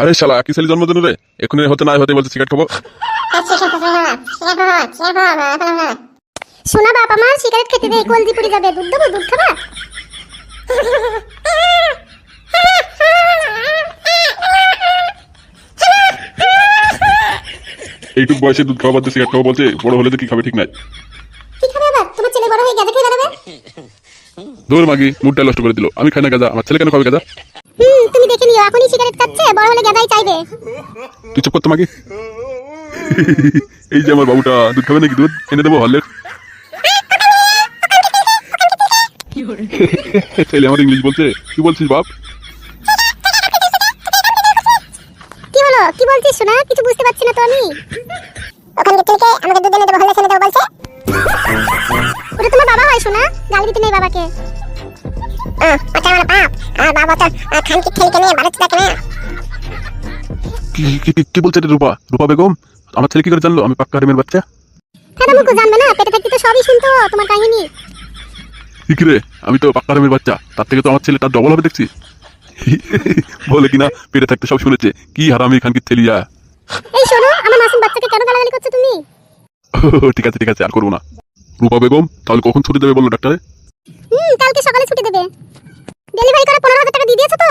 আরে শালা কি ছেলে জন্মদিন রে এখন হতে না হতে বলছে সিগারেট খাব। শোনা বাপ আমার সিগারেট খেতে দেই কলজি পুড়ে যাবে? দুধ দেবো দুধ খাবা? এইটুক বয়সে দুধ খাওয়া বাদ সিগারেট খাব বলছে বড় হলে তো কি খাবে ঠিক নাই। কি খাবে আবার? তোমার ছেলে বড় হয়ে গেছে খেয়ে দাঁড়াবে দৌড় মাগি মুডটা নষ্ট করে দিল। আমি খাই না গাজা আমার ছেলে কেন খাবে গাজা? হুম তুমি দেখে নিও এখনই সিগারেট খাচ্ছে বড় হলে গাদাই চাইবে। তুই চুপ করতে মাগি। এই যে আমার বাবুটা দুধ খাবে নাকি দুধ? এনে দেবো হলে ছেলে আমার ইংলিশ বলছে। কি বলছিস বাপ? কি হলো কি বলছিস শোনা কিছু বুঝতে পারছি না তো আমি। ওখানে থেকে আমাকে দুধ এনে দেবো হলে এনে দেবো বলছে। ওটা তোমার বাবা হয় শোনা গাল দিতে নেই বাবাকে। না। কি কি- কি- কি বলছে রে রূপা? রূপা বেগম আমার ছেলে কি করে জানলো? আমি পাক্কা হারিমের বাচ্চা? হ্যাঁ মুকু জানবে না পেটে থাকতে তো সবই শুনতো তোমার কাহিনী। কি কি রে আমি তো পাক্কা বাচ্চা তার থেকে তো আমার ছেলে তার ডবল হবে দেখছি। বলে কিনা পেটে থাকতে সব শুনেছে কি হারামি খান কি থেলিয়া এই শোনো আমার মাসুম বাচ্চাকে কেন গালাগালি করছ তুমি? ঠিক আছে ঠিক আছে আর করব না। রূপা বেগম তাহলে কখন ছুটি দেবে বলল ডাক্তারে? হুম কালকে সকালে ছুটি দেবে। ডেলিভারি করে পনেরো হাজার টাকা দিয়ে দিয়েছ তো?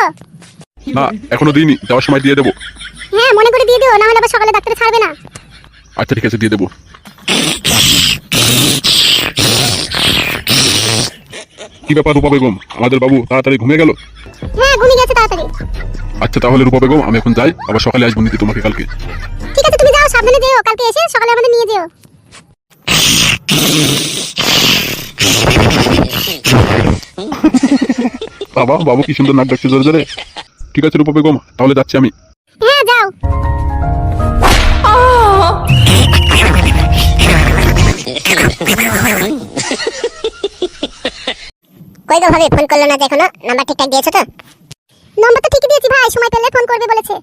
না এখনও দিইনি যাওয়ার সময় দিয়ে দেবো। হ্যাঁ মনে করে দিয়ে দিও না হলে আবার সকালে ডাক্তারে ছাড়বে না। আচ্ছা ঠিক আছে দিয়ে দেবো। কি ব্যাপার রূপা বেগম? আমাদের বাবু তাড়াতাড়ি ঘুমিয়ে গেল? হ্যাঁ ঘুমিয়ে গেছে তাড়াতাড়ি। আচ্ছা তাহলে রূপা বেগম আমি এখন যাই আবার সকালে আসব নিতে তোমাকে কালকে। ঠিক আছে তুমি যাও সাবধানে যেও কালকে এসে সকালে আমাদের নিয়ে যেও। বাবা বাবু কি সুন্দর নাক ডাকছে জোরে জোরে? ঠিক আছে রূপা বেগম তাহলে যাচ্ছি আমি। হ্যাঁ যাও। কই গো ভাবি ফোন করল না যে এখনও? নাম্বার ঠিকঠাক দিয়েছ তো? নাম্বার তো ঠিকই দিয়েছি ভাই সময় পেলে ফোন করবে বলেছে।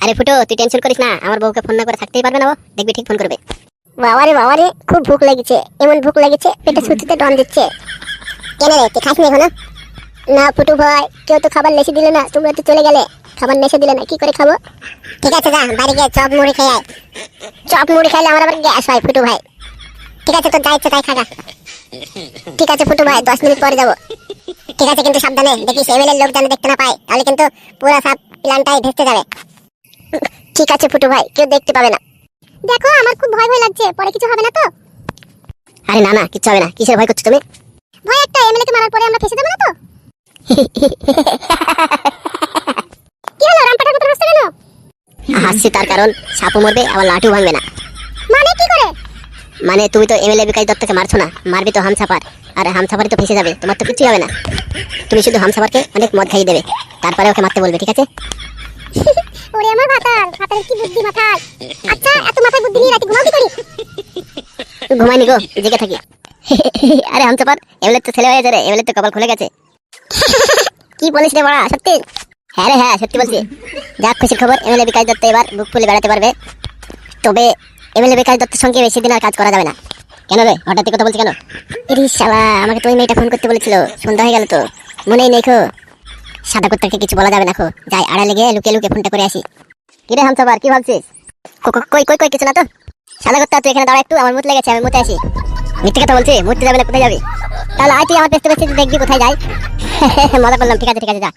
আরে ফুটো তুই টেনশন করিস না আমার বউকে ফোন না করে থাকতেই পারবে না ও। দেখবি ঠিক ফোন করবে। বাবারে বাবারে, খুব ভুক লেগেছে। এমন ভুক লেগেছে, পেটে ছুটিতে ডন দিচ্ছে। কেন রে, তুই খাসনি এখনও? না ফুটু ভাই, কেউ তো খাবার লেসে দিলে না, তোমরা তো চলে গেলে। খাবার নেশে দিলে না, কি করে খাব? ঠিক আছে, যা, বাড়ি গিয়ে চপ মুড়ি খেয়ে আয়। চপ মুড়ি খাইলে আমার আবার গ্যাস হয়, ফুটু ভাই। ঠিক আছে তো যা ইচ্ছে তাই খাগা ঠিক আছে, ফুটু ভাই, দশ মিনিট পরে যাব। ঠিক আছে, কিন্তু সাবধানে দেখিস এমএলএর লোক যেন দেখতে না পায়, তাহলে কিন্তু পুরো সব প্ল্যানটাই ভেস্তে যাবে। ঠিক আছে, ফুটু ভাই, কেউ দেখতে পাবে না। দেখো আমার খুব ভয় ভয় লাগছে। পরে কিছু হবে না তো? আরে না না কিচ্ছু হবে না। কিসের ভয় করছ তুমি? ভয় একটা এমএলএ কে মারার পরে আমরা ফেসে যাব না তো? কি হলো রামপাটার মতো হাসছে কেন? হাসছি তার কারণ সাপও মরবে আবার লাঠিও ভাঙবে না। মানে কি করে? মানে তুমি তো এমএলএ বিকাশ দত্তকে মারছো না মারবি তো হামসাফার আর হামসাফারই তো ফেসে যাবে তোমার তো কিছুই হবে না। তুমি শুধু হামসাফারকে অনেক মদ খাইয়ে দেবে তারপরে ওকে মারতে বলবে ঠিক আছে? ওরে আমার ভাতারের কি বুদ্ধি মাথায় আচ্ছা এত মাথায় বুদ্ধি নিয়ে রাতে ঘুমাও কি করি ঘুমাইনি গো, জেগে থাকি। আরে তো ছেলে এমএলএ তো কপাল খুলে গেছে। কি বলিস রে বড়া, সত্যি? হ্যাঁ রে হ্যাঁ সত্যি বলছি। যাক, খুশির খবর, এমএলএ বিকাশ দত্ত এবার বুক ফুলে বেড়াতে পারবে। তবে এমএলএ বিকাশ দত্তের সঙ্গে বেশি দিন আর কাজ করা যাবে না। কেন রে, হঠাৎ কথা বলছি কেন? ইরি শালা, আমাকে তো ওই মেয়েটা ফোন করতে বলেছিল। সন্ধ্যা হয়ে গেল তো। মনেই নেই খো। সাদা কুত্তাকে কিছু বলা যাবে না খো। যাই, আড়ালে গিয়ে লুকিয়ে লুকিয়ে ফোনটা করে আসি। কি রে হামসাবার কি ভাবছিস? কই কই কই কিছু না তো? সাদা কুত্তা তুই এখানে দাঁড়া একটু, আমার মুত লেগেছে, আমি মুতে আসি। মিথ্যে কথা বলছি মুততে যাবে কোথায় যাবি? তাহলে আয় তুই আমার পেছতে পেছতে দেখবি, কোথায় যাই। মজা করলাম, ঠিক আছে ঠিক আছে, যা।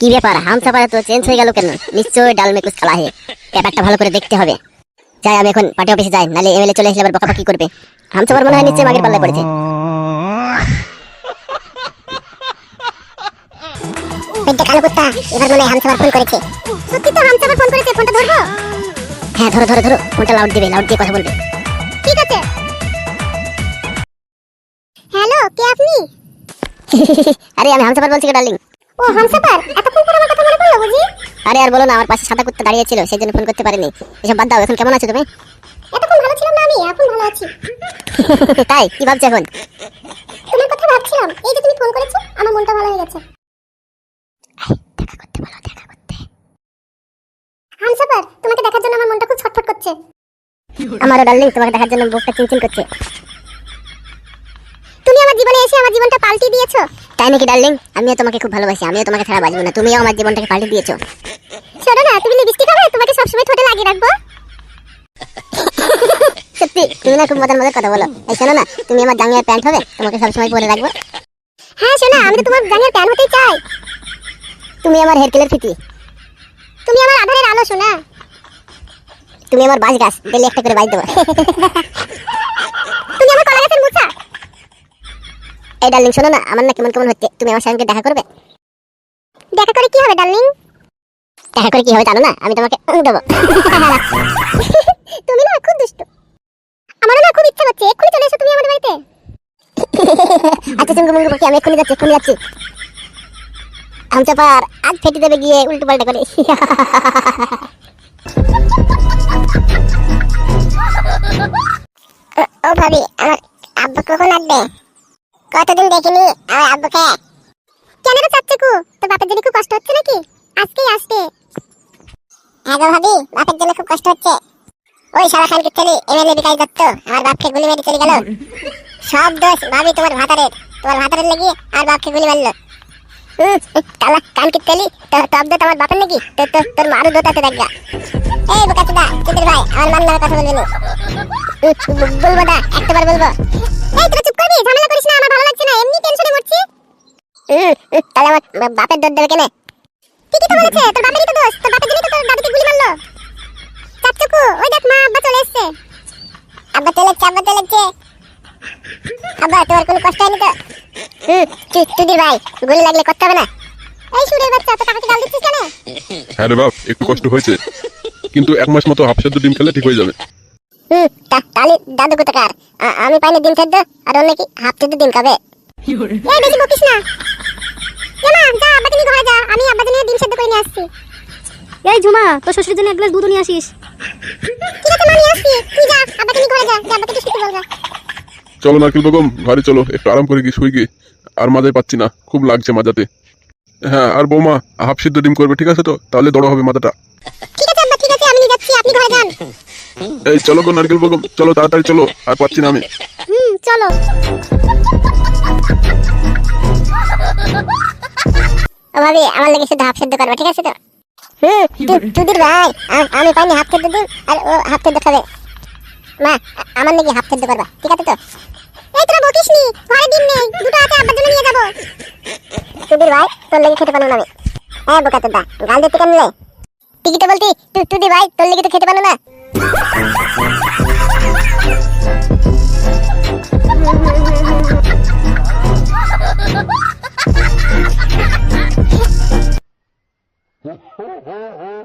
কি ব্যাপার হামসাপাড়া তো চেঞ্জ হয়ে গেল কেন? নিশ্চয়ই ডাল মেকুস খালা হে। ব্যাপারটা ভালো করে দেখতে হবে। যাই, আমি এখন পার্টি অফিসে যাই নালে এমএলএ চলে এসে আবার বকাবকি করবে। হামসাপার মনে হয় নিশ্চয়ই মাগের পাল্লায় পড়েছে। পেটে কালো কুত্তা। এবার মনে হয় হামসাবার ফোন করেছে। সত্যি তো হামসাবার ফোন করেছে ফোনটা ধরবো? হ্যাঁ ধরো ধরো ধরো ফোনটা লাউড দিবে লাউড দিয়ে কথা বলবে। ঠিক আছে। হ্যালো কে আপনি? আরে আমি হামসাপার বলছি ডার্লিং ও হামসাপার এতক্ষণ পর আমার কথা মনে পড়ল বুঝি? আরে আর বলো না আমার পাশে সাদা কুত্তা দাঁড়িয়ে ছিল সেই জন্য ফোন করতে পারিনি। এসব বাদ দাও এখন কেমন আছো তুমি? এতক্ষণ ভালো ছিলাম না আমি এখন ভালো আছি। তাই কি ভাবছ এখন? তোমার কথা ভাবছিলাম এই যে তুমি ফোন করেছ আমার মনটা ভালো হয়ে গেছে। দেখা করতে বলো দেখা করতে হামসাপার তোমাকে দেখার জন্য আমার মনটা খুব ছটফট করছে। আমারও ডার্লিং তোমাকে দেখার জন্য বুকটা চিনচিন করছে। তুমি আমার জীবনে এসে আমার জীবনটা পাল্টে দিয়েছ? তাই নাকি ডার্লিং? আমিও তোমাকে খুব ভালোবাসি আমিও তোমাকে ছাড়া বাঁচবো না তুমিও আমার জীবনটাকে পাল্টে দিয়েছ। শোনো না তুমি লিপস্টিক খাবে তোমাকে সবসময় ঠোঁটে লাগিয়ে রাখব। সত্যি তুমি না খুব মজার মজার কথা বলো। এই শোনো না তুমি আমার জাঙ্গিয়ার প্যান্ট হবে? তোমাকে সবসময় পরে রাখব। হ্যাঁ শোনা আমি তো তোমার জাঙ্গের প্যান হতেই চাই। তুমি আমার হেরকেলের ফিতি তুমি আমার আধারের আলো শোনা। তুমি আমার বাঁশ গাছ, ডেলি একটা করে বাজ দেবো। তুমি আমার কলা গাছের মুছা এই ডার্লিং, শোনো না, আমার না কেমন কেমন হচ্ছে। তুমি আমার সঙ্গে দেখা করবে? দেখা করে কি হবে, ডার্লিং? দেখা করে কি হবে জানো না, আমি তোমাকে দেবো। তুমি না খুব দুষ্ট। আমারও না খুব ইচ্ছা করছে এক্ষুনি চলে এসো তুমি আমাদের বাড়িতে। আচ্ছা চুঙ্গু মুঙ্গু আমি এক্ষুনি যাচ্ছি এক্ষুনি যাচ্ছি। আমচাপার আজ ফেটে দেবে গিয়ে উল্টো পাল্টা করে। ও- ভাবি, আমার আব্বা কখন আসবে? কতদিন দেখিনি, আমার আব্বুকে। কেন রে বাপের জন্য খুব কষ্ট হচ্ছে নাকি? আজকেই আসবে। হ্যাঁ গো ভাবি, বাপের জন্য খুব কষ্ট হচ্ছে। ওই সারা খানকে ছেলে এমএলএ বিকাশ দত্ত, আমার বাপকে গুলি মেরে চলে গেল। সব দোষ ভাবি তোমার ভাতারের। তোমার ভাতারের লেগে আর বাপকে গুলি মারলো। কালা কানকে তেলি? তব দোষ আমার বাপের নাকি? তোর তোর তোর মারু দোতাতে দেখা এই বোকাচুদা তোদের ভাই? আমার মান নামে কথা বলবি না। বলব না একটাবার বলব। এই, তোরা চুপ করবি? ঝামেলা করিস না, আমার ভালো লাগছে না, এমনি টেনশনে মরছি। তাহলে আমার বাপের দোষ দেবে কেন? ঠিকই তো বলেছে, তোর বাপেরই তো দোষ। তোর বাপের জন্যই তো তোর দাদুকে গুলি মারলো। চাচুকু ওই দেখ মা, আব্বা চলে এসেছে। আব্বা চলে এসছে, আব্বা এসছে। আব্বা তোমার কোনো কষ্ট হয়নি তো? হুম তুদির ভাই? গুলি লাগলে করতে হবে না? এই সুরের বাচ্চা তো কাকাকে গাল দিচ্ছিস কেন? হ্যাঁ রে বাপ একটু কষ্ট হয়েছে। কিন্তু এক মাস মতো হাফ সেদ্ধ ডিম খেলে ঠিক হয়ে যাবে। হুম তাহলে দাদু কোথাকার? আমি পাইনি ডিম সেদ্ধ আর অন্য কি হাফ সেদ্ধ ডিম খাবে। এই বেশি বকিস না। জামা যা আব্বাকে নিয়ে ঘরে যা আমি আব্বাকে নিয়ে ডিম সেদ্ধ করে নিয়ে আসছি। এই ঝুমা তোর শ্বশুরের জন্য এক গ্লাস দুধ নিয়ে আসিস। ঠিক আছে মা নিয়ে আসছি তুই যা আব্বাকে নিয়ে ঘরে যা আব্বাকে একটু শুতে বলগা চলো নারকেল বেগম ঘরে চলো একটু আরাম করে গিয়ে শুয়ে গিয়ে। আর মাজায় পাচ্ছি না খুব লাগছে মাজাতে। হ্যাঁ আর বৌমা হাফ সিদ্ধ ডিম করবে ঠিক আছে তো? তাহলে দড়ো হবে মাথাটা ঠিক আছে আব্বা ঠিক আছে আমি নিয়ে যাচ্ছি আপনি ঘরে যান। এই চলো গো নারকেল বেগম চলো তাড়াতাড়ি চলো আর পাচ্ছি না আমি। হুম চলো। ভাবি আমার লাগে শুধু হাফ সেদ্ধ করবে ঠিক আছে তো? হুম তু- তুদির ভাই আমি পাইনি হাফ সেদ্ধ দিন আর ও হাফ সেদ্ধ খাবে। মা, আমার নাকি হাত সেদ্ধ করবা। ঠিক আছে তো? এই তোরা বকিস নি, ঘরে ডিম নেই, দুটো আছে, আব্বার জন্য নিয়ে যাব। তুদির ভাই, তোর লেগে খেতে পারো না আমি। হ্যাঁ বোকা তোদা গাল দিতে কেন টিকিটে বলতি তুই দি ভাই, তোর লেগে তো খেতে পারো না।